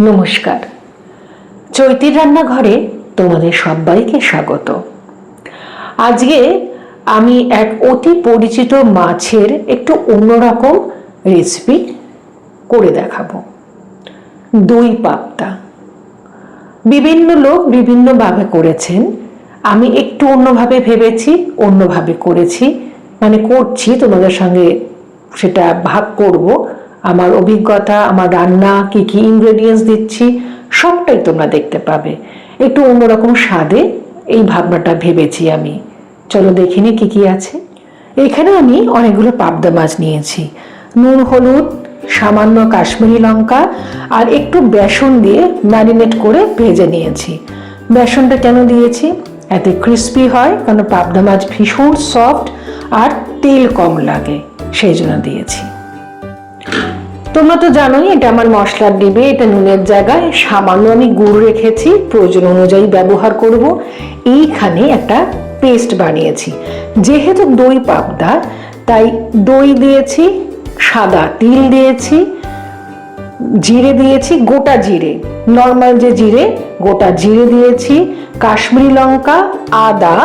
নমস্কার। চৈতির রান্নাঘরে তোমাদের সবাইকে স্বাগত। আজকে আমি এক অতি পরিচিত মাছের একটু অন্যরকম রেসিপি করে দেখাবো। দই পাপ্তা। বিভিন্ন লোক বিভিন্নভাবে করেছেন। আমি একটু অন্যভাবে ভেবেছি, অন্যভাবে করেছি। মানে করছি, তোমাদের সঙ্গে সেটা ভাগ করব। আমার অভিজ্ঞতা, আমার রান্না, কি কি ইনগ্রেডিয়েন্টস দিচ্ছি, সবটাই তোমরা দেখতে পাবে। একটু অন্যরকম স্বাদে এই ভাবনাটা ভেবেছি আমি। চলো দেখিনি কি কি আছে। এখানে আমি অনেকগুলো পাবদা মাছ নিয়েছি। নুন, হলুদ, সামান্য কাশ্মীরি লঙ্কা আর একটু বেসন দিয়ে ম্যারিনেট করে ভেজে নিয়েছি। বেসনটা কেন দিয়েছি? এতে ক্রিস্পি হয় কারণ পাবদা মাছ ভীষণ সফট আর তেল কম লাগে, সেই জন্য দিয়েছি। তোমরা তো জানোই, এটা আমার মশলার ডিবে, এটা নুনের জায়গায়। সামান্য আমি গুড় রেখেছি, প্রয়োজন অনুযায়ী ব্যবহার করব। এইখানে একটা পেস্ট বানিয়েছি। যেহেতু দই পাবদা, তাই দই দিয়েছি, সাদা তিল দিয়েছি, জিরে দিয়েছি, গোটা জিরে। নর্মাল যে জিরে, গোটা জিরে দিয়েছি, কাশ্মীরি লঙ্কা, আদা,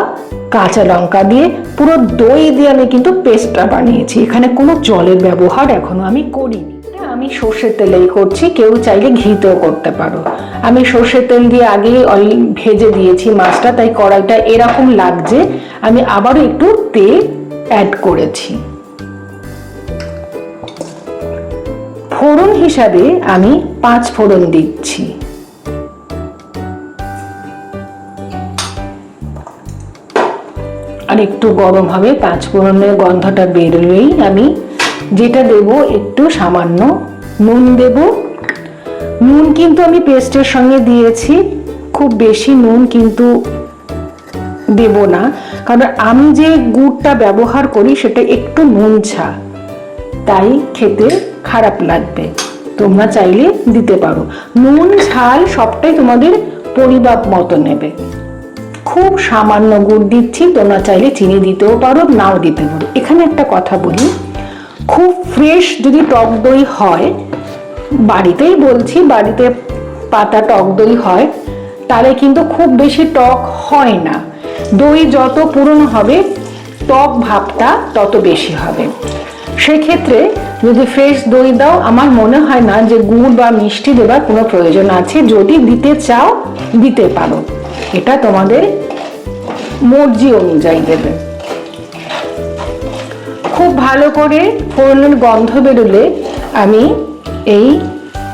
কাঁচা লঙ্কা দিয়ে পুরো দই দিয়ে আমি কিন্তু পেস্টটা বানিয়েছি। এখানে কোনো জলের ব্যবহার এখনও আমি করিনি। আমি সর্ষের তেলেই করছি। কেউ চাইলে ঘিতেও করতে পারো। আমি সর্ষের তেল দিয়ে আগে অয়েল ভেজে দিয়েছি মাছটা, তাই কড়াইটা এরকম লাগছে। আমি আবারও একটু তেল অ্যাড করেছি। ফোড়ন হিসাবে আমি পাঁচ ফোড়ন দিচ্ছি। আর একটু গরম হবে, পাঁচ ফোড়নের গন্ধটা বেরোলেই আমি যেটা দেব একটু সামান্য নুন দেব। নুন কিন্তু আমি পেস্টের সঙ্গে দিয়েছি। খুব বেশি নুন কিন্তু দেব না। কারণ আমি যে গুড়টা ব্যবহার করি সেটা একটু নুন ছা তাই খেতে খারাপ লাগবে। তোমরা চাইলে দিতে পারো। নুন, ঝাল সবটাই তোমাদের পরিমাপ মতো নেবে। খুব সামান্য গুড় দিচ্ছি, তোমরা চাইলে চিনি দিতেও পারো, নাও দিতে পারো। এখানে একটা কথা বলি। খুব ফ্রেশ যদি টক দই হয়, বাড়িতেই বলছি, বাড়িতে পাতা টক দই হয়, তাহলে কিন্তু খুব বেশি টক হয় না। দই যত পুরনো হবে, টক ভাবটা তত বেশি হবে। সেক্ষেত্রে যদি ফ্রেশ দই দাও, আমার মনে হয় না যে গুড় বা মিষ্টি দেবার কোনো প্রয়োজন আছে। যদি দিতে চাও, দিতে পারো। এটা তোমাদের মর্জি অনুযায়ী দেবে। খুব ভালো করে ফোড়নের গন্ধ বেরোলে আমি এই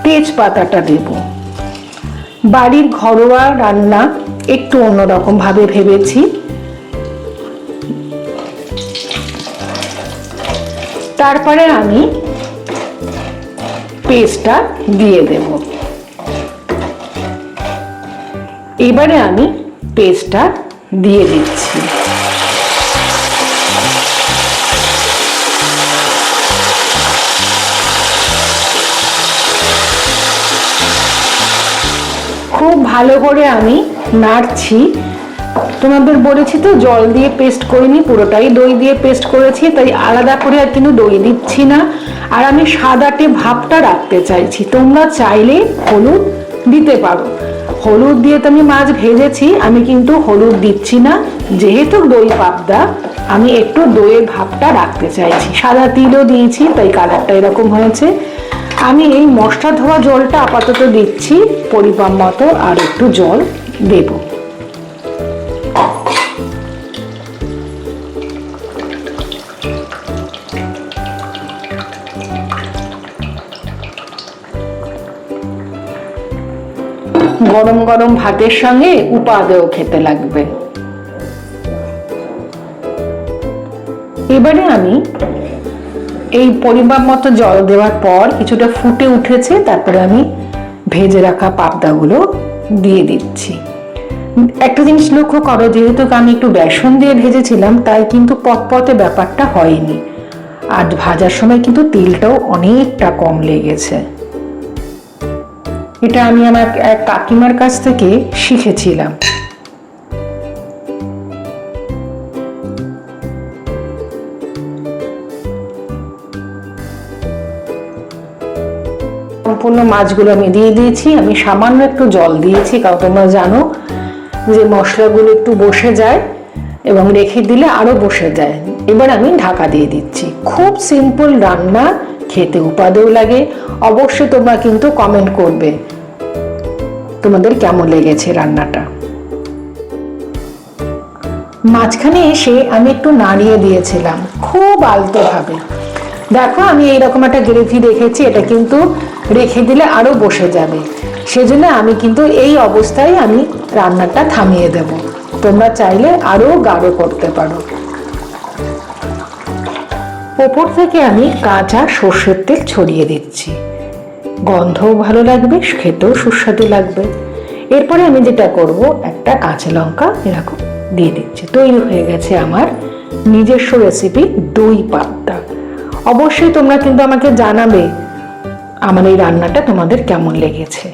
তেজপাতাটা দেব। বাড়ির ঘরোয়া রান্না একটু অন্যরকম ভাবে ভেবেছি। তারপরে আমি পেস্টটা দিয়ে দেব। এবারে আমি পেস্টটা দিয়ে দিচ্ছি। খুব ভালো করে আমি নাড়ছি। তোমাদের বলেছি তো, জল দিয়ে পেস্ট করিনি, পুরোটাই দই দিয়ে পেস্ট করেছি, তাই আলাদা করে আর কিন্তু দই দিচ্ছি না। আর আমি সাদাটে ভাবটা রাখতে চাইছি, তোমরা চাইলে হলুদ দিতে পারো। হলুদ দিয়ে তো আমি মাছ ভেজেছি, আমি কিন্তু হলুদ দিচ্ছি না, যেহেতু দই পাবদা, আমি একটু দইয়ের ভাবটা রাখতে চাইছি। সাদা তিলও দিয়েছি, তাই কালারটা এরকম হয়েছে। আমি এই মশলা ধোয়া জলটা আপাতত দিচ্ছি, পরিমাণ মতো আর একটু জল দেবো। গরম গরম ভাতের সঙ্গে উপাদেও খেতে লাগবে। এবারে আমি এই পরিমাপ মতো জল দেওয়ার পর কিছুটা ফুটে উঠেছে, তারপরে আমি ভেজে রাখা পাবদাগুলো দিয়ে দিচ্ছি। একটা জিনিস লক্ষ্য করো, যেহেতু আমি একটু বেসন দিয়ে ভেজেছিলাম, তাই কিন্তু পটপটে ব্যাপারটা হয়নি। আর ভাজার সময় কিন্তু তেলটাও অনেকটা কম লেগেছে। এটা আমি আমার এক কাকিমার কাছ থেকে শিখেছিলাম। সম্পূর্ণ মাছগুলো আমি দিয়ে দিয়েছি। আমি সামান্য একটু জল দিয়েছি, কারণ তোমরা জানো যে মশলাগুলো একটু বসে যায় এবং রেখে দিলে আরও বসে যায়। এবার আমি ঢাকা দিয়ে দিচ্ছি। খুব সিম্পল রান্না, খেতে উপাদেও লাগে। অবশ্যই তোমরা কিন্তু কমেন্ট করবে তোমাদের কেমন লেগেছে রান্নাটা। মাঝখানে এসে আমি একটু নাড়িয়ে দিয়েছিলাম, খুব আলতোভাবে। দেখো আমি এইরকম একটা গ্রেভি রেখেছি এটা কিন্তু রেখে দিলে আরও বসে যাবে। সেজন্য আমি কিন্তু এই অবস্থায় আমি রান্নাটা থামিয়ে দেব। তোমরা চাইলে আরও গাঢ় করতে পারো। ওপর থেকে আমি কাঁচা সর্ষের তেল ছড়িয়ে দিচ্ছি। গন্ধও ভালো লাগবে, খেতেও সুস্বাদু লাগবে। এরপরে আমি যেটা করব, একটা কাঁচা লঙ্কা, এরকম দিয়ে দিচ্ছি। তৈরি হয়ে গেছে আমার নিজস্ব রেসিপি দই পাত্তা অবশ্যই তোমরা কিন্তু আমাকে জানাবে আমার এই রান্নাটা তোমাদের কেমন লেগেছে?